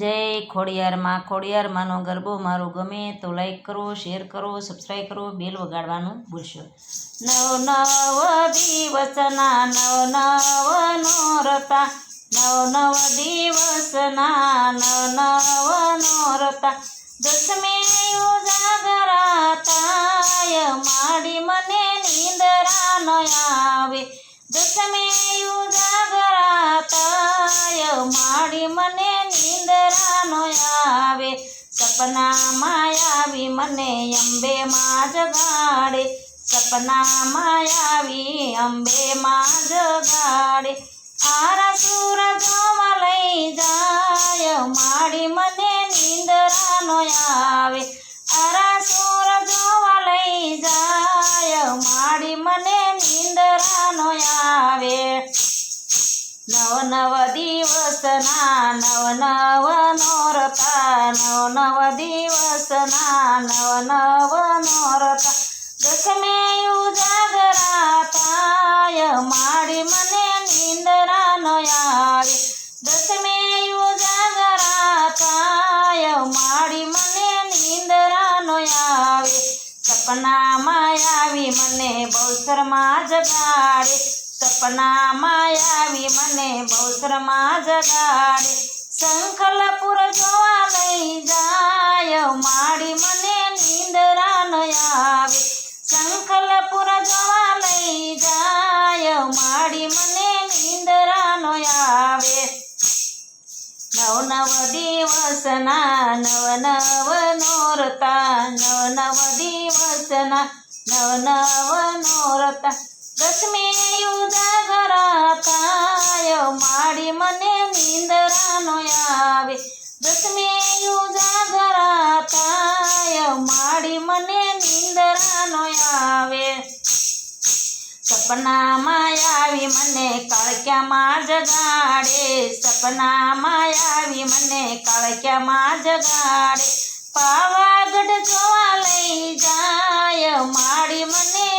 જય ખોડિયારમાં ખોડિયારમાંનો ગરબો મારો ગમે તો લાઈક કરો શેર કરો સબસ્ક્રાઈબ કરો બેલ વગાડવાનું ભૂલશો. નવ નવ દિવસના નવ નવ રતા. નવ નવ દિવસના નવ નવ નોરતા દસમે ઉજાગરાતાય માડી મને નીંદરા ન આવે. દસમે ઉજાગરાતાય માડી મને નીંદરા ન આવે. સપનામાં આવી મને અંબે માં જગાડે સપનામાં આવી અંબે માં જગાડે આરા સુર જોવા લઈ જાય. માડી મને નીંદરા ન આવે. આરા નવ દિવસના નવ નવ નોરતા, નવ નવ દિવસના નવ નવ નોરતા. દસમે ઉજાગરાતાય માડી મને નિંદરા ન આવે દસમે ઉજાગરાતાય માડી મને નિંદરા ન આવે સપનામાં આવી મને બહુસરમાં જગાડે. સપનામાં આવી મને બહુસરમાં જગાડે. શંખલપુર જોવા લઈ જાય માડી મને નીંદરા ન આવે. શંખલપુર જોવા લઈ જાય માડી મને નીંદરા ન આવે. નવ નવ દિવસના નવ નવ નોરતા, નવ નવ દિવસના નવ નવ નોરતા. દસમે ઉજાગરાતાય માડી મને નીંદરા ન આવે. દસમે ઉજાગરાતાય માડી મને નીંદરા ન આવે. સપનામાં આવી મને કાળક્યામાં જગાડે. સપનામાં આવી મને કાળક્યામાં જગાડે. પાવાગઢ જોવા લઈ જાય માડી મને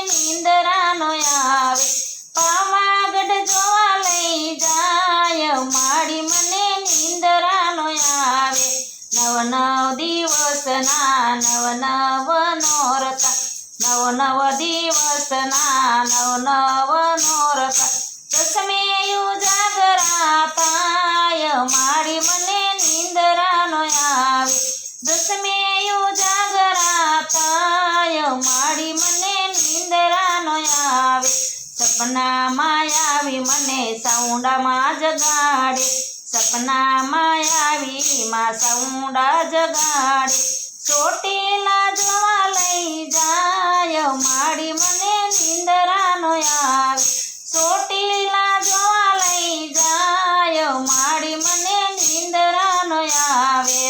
દિવસના નવ નવ નોરતા. નવ નવ દિવસના નવ નવ નોરતા. દસમે ઉજાગરાતાય મારી મને નિંદરાનો આવે. દસમે ઉજાગરાતાય મારી મને નિંદરાનો આવે. સપનામાં આવી મને સાઉન્ડામાં જગાડે સપનામાં આવી માં સૌડા જગાડે, ચોટીલા જોવા લઈ જાય માડી મને નિંદરાનો આવે ચોટીલા જોવા લઈ જાય માડી મને નિંદરાનો આવે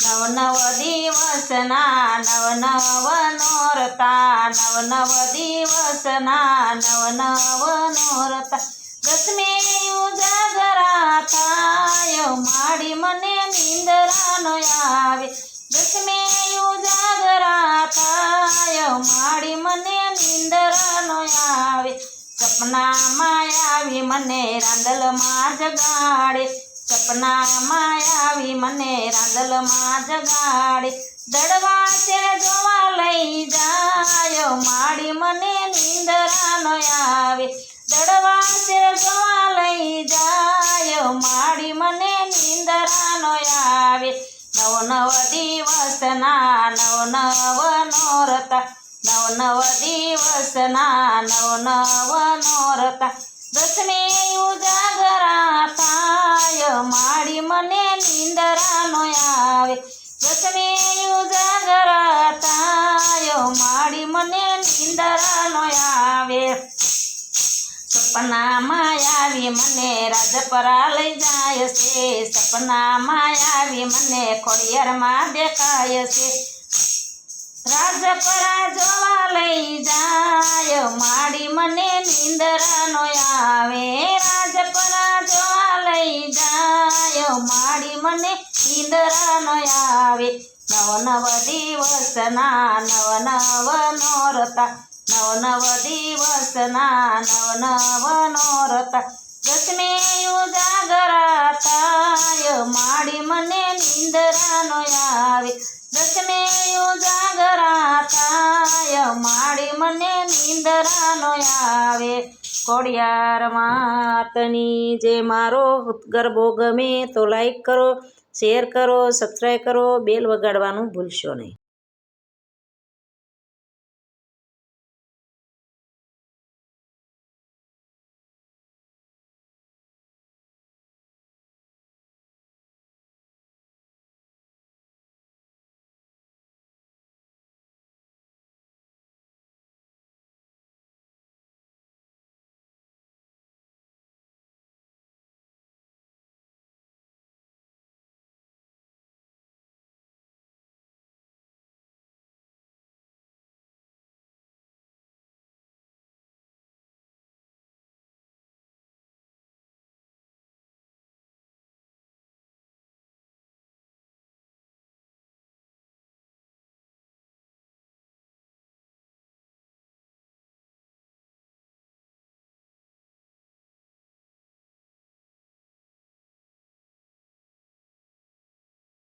નવ નવ દિવસના નવ નવ નોરતા, નવ નવ દિવસના નવ નવ નોરતા. દસમે ઉજાગરાતાય માડી મને નીંદરા ન આવે. દસમે ઉજાગરાતાય માડી મને નીંદરા ન આવે સપનામાં આવી મને રાંદલમાં જગાડે. સપનામાં આવી મને રાંદલમાં જગાડે. દડવા છે જોવા લઈ જાય, માડી મને નીંદરા ન આવે. દડવા જોવા લઈ જાય. માડી મને નિંદરાનો આવે. નવ નવ દિવસના, નવ નવ નોરતા. નવ નવ દિવસના, નવ નવ નોરતા. દસમે ઉજાગરાતાય માડી મને નિંદરાનો આવે. દસમે ઉજાગરાતાય સપનામાં આવી મને રાજપરા લઈ જાય છે. સપનામાં આવી મને ખોડિયારમાં દેખાય છે. રાજપરા જોવા લઈ જાય. માડી મને નીંદરા નો આવે રાજપરા જોવા લઈ જાય. માડી મને નીંદરા નો આવે. નવ નવ દિવસના નવ નવ નોરતા નવ નવ દિવસના નવ નવ નોરતા દસમે ઉજાગરાતાય માડી મને નિંદરાનો આવે દસમે જાગરા માડી મને નિંદરાનો આવે કોડિયાર માતની જે મારો ગરબો ગમે તો લાઈક કરો શેર કરો સબસ્ક્રાઈબ કરો બેલ વગાડવાનું ભૂલશો નહીં